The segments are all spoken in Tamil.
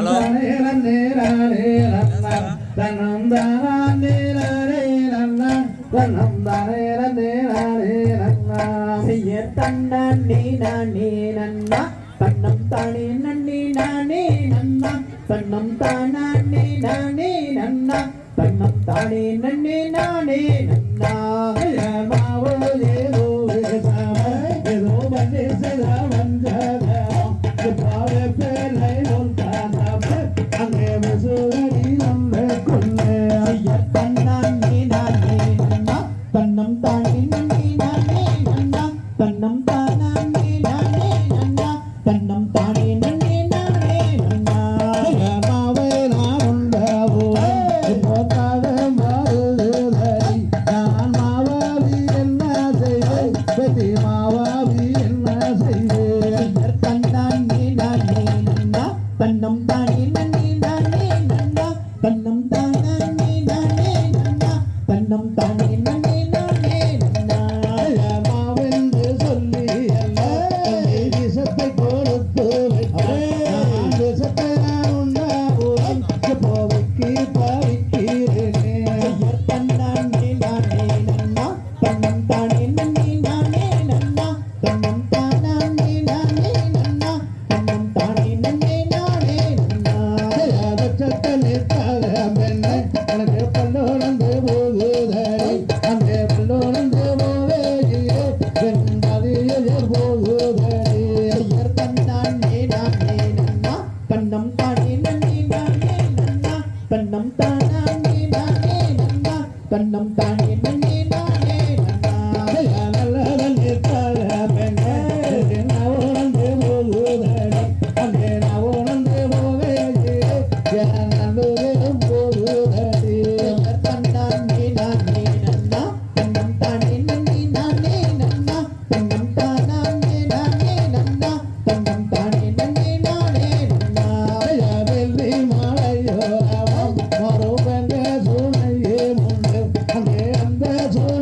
ஹலோ. செய்ய தன்னே நானே நன்னா தன்னம் தானே நன்னே நானே நன்னா தன்னம் தானே நானே நன்னா தன்னம் தானே நன்னே நானே நன்னா செய்ய செய்யர் தன்னானே நானே நன்னா. தன்னம் தானே நன்னே நானே நன்னா. தன்னம் தானே நானே நன்னா. தன்னம் தானே நன்னே আছে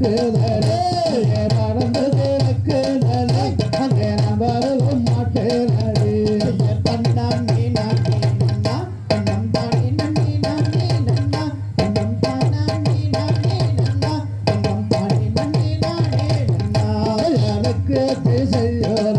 செய்யர் தன்னானே நானே நன்னா தன்னம் தானே நன்னே நானே நன்னா தன்னம் தானே நானே நன்னா தன்னம் தானே நன்னே நானே நன்னா செய்யர்